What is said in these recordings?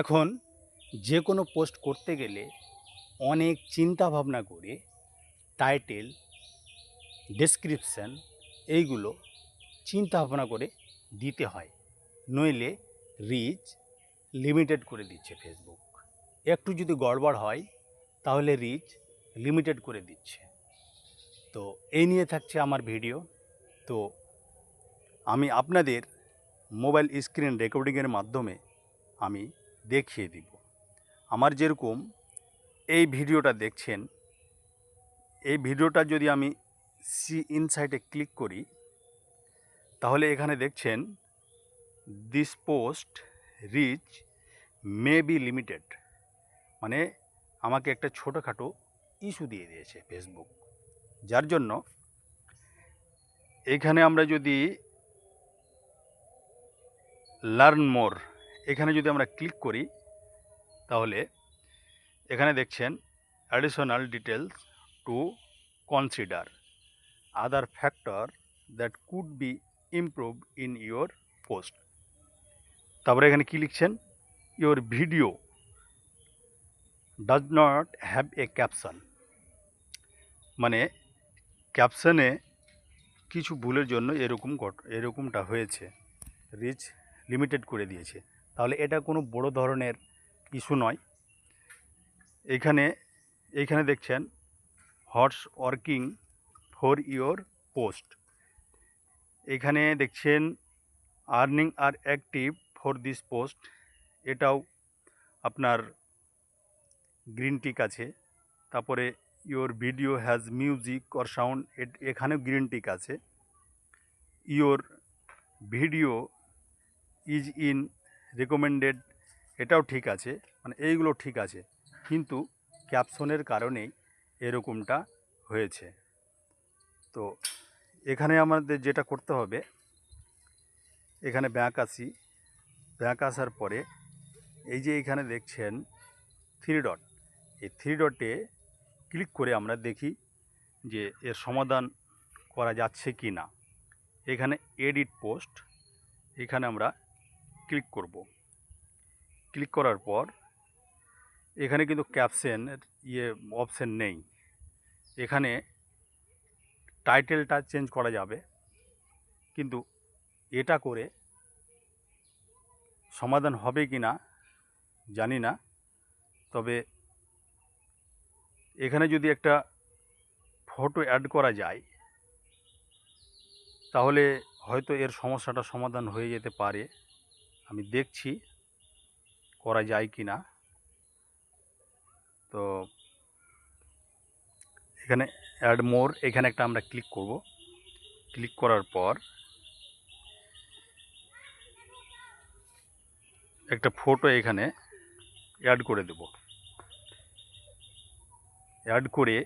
এখন যে কোনো পোস্ট করতে গেলে অনেক চিন্তা ভাবনা করে, টাইটেল ডেসক্রিপশান এইগুলো চিন্তা ভাবনা করে দিতে হয়। নইলে রিচ লিমিটেড করে দিচ্ছে ফেসবুক একটু যদি গড়বড় হয়, তাহলে রিচ লিমিটেড করে দিচ্ছে। তো এই নিয়ে থাকছে আমার ভিডিও তো আমি আপনাদের মোবাইল স্ক্রিন রেকর্ডিংয়ের মাধ্যমে আমি দেখিয়ে দিব। আমার যেরকম এই ভিডিওটা দেখছেন, এই ভিডিওটা যদি আমি সি ইনসাইটে ক্লিক করি, তাহলে এখানে দেখছেন this post reach may be limited মানে আমাকে একটা ছোটোখাটো ইস্যু দিয়ে দিয়েছে ফেসবুক। যার জন্য এখানে আমরা যদি লার্ন মোর এখানে যদি আমরা ক্লিক করি, তাহলে এখানে দেখছেন additional details to consider other factor that could be improve in your post তারপরে এখানে কী লিখছেন? Your video does not have a caption মানে ক্যাপশনে কিছু ভুলের জন্য এরকম এরকমটা হয়েছে। রিচ লিমিটেড করে দিয়েছে। তাহলে এটা কোনো বড় ধরনের ইস্যু নয়। এখানে এইখানে দেখছেন, horse working for your post. এখানে দেখছেন, earning are active for this post. এটাও আপনার গ্রিন টিক আছে। তারপরে your video has music or sound. এখানেও গ্রিন টিক আছে। Your video is in recommended এটাও ঠিক আছে মানে এইগুলো ঠিক আছে, কিন্তু ক্যাপশনের কারণেই এরকমটা হয়েছে। তো এখানে আমাদের যেটা করতে হবে, এখানে ব্যাঁক আসি ব্যাঁক আসার পরে এই যে এখানে দেখছেন থ্রি ডট এই থ্রি ডটে ক্লিক করে আমরা দেখি যে এর সমাধান করা যাচ্ছে কি না এখানে এডিট পোস্ট এখানে আমরা ক্লিক করব। ক্লিক করার পর, এখানে কিন্তু ক্যাপশনের ইয়ে অপশন নেই। এখানে টাইটেলটা চেঞ্জ করা যাবে। কিন্তু এটা করে সমাধান হবে কি না, জানি না। তবে এখানে যদি একটা ফটো অ্যাড করা যায়, তাহলে হয়তো এর সমস্যাটা সমাধান হয়ে যেতে পারে। আমি দেখছি করা যায় কি না। তো এখানে অ্যাড মোর এখানে একটা আমরা ক্লিক করব। ক্লিক করার পর একটা ফটো এখানে অ্যাড করে দেব। অ্যাড করে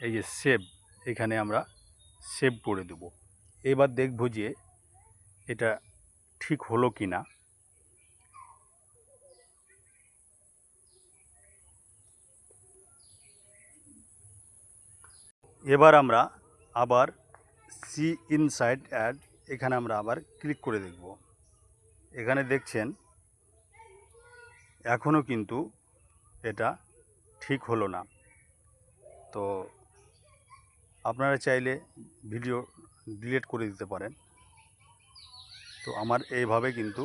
এই যে সেভ এখানে আমরা সেভ করে দেব। এবার দেখব যে এটা ঠিক হলো কি না। এবার আমরা আবার সি ইনসাইড অ্যাড, এখানে আমরা আবার ক্লিক করে দেখব। এখানে দেখছেন এখনও কিন্তু এটা ঠিক হলো না। তো আপনারা চাইলে ভিডিও ডিলিট করে দিতে পারেন। তো আমার এইভাবে কিন্তু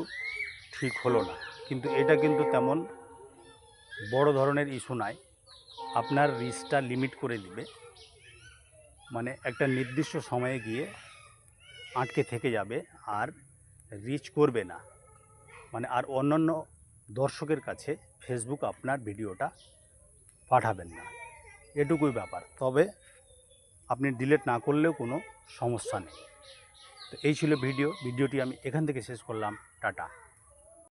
ঠিক হলো না। কিন্তু এটা কিন্তু তেমন বড় ধরনের ইস্যু নাই। আপনার রিচটা লিমিট করে দিবে। মানে একটা নির্দিষ্ট সময়ে গিয়ে আটকে থেকে যাবে আর রিচ করবে না। মানে আর অন্যান্য দর্শকের কাছে ফেসবুক আপনার ভিডিওটা পাঠাবেন না। এটুকুই ব্যাপার। তবে আপনি ডিলিট না করলেও কোনো সমস্যা নেই। তো এই ছিল ভিডিও ভিডিওটি আমি এখান থেকে শেষ করলাম। টাটা।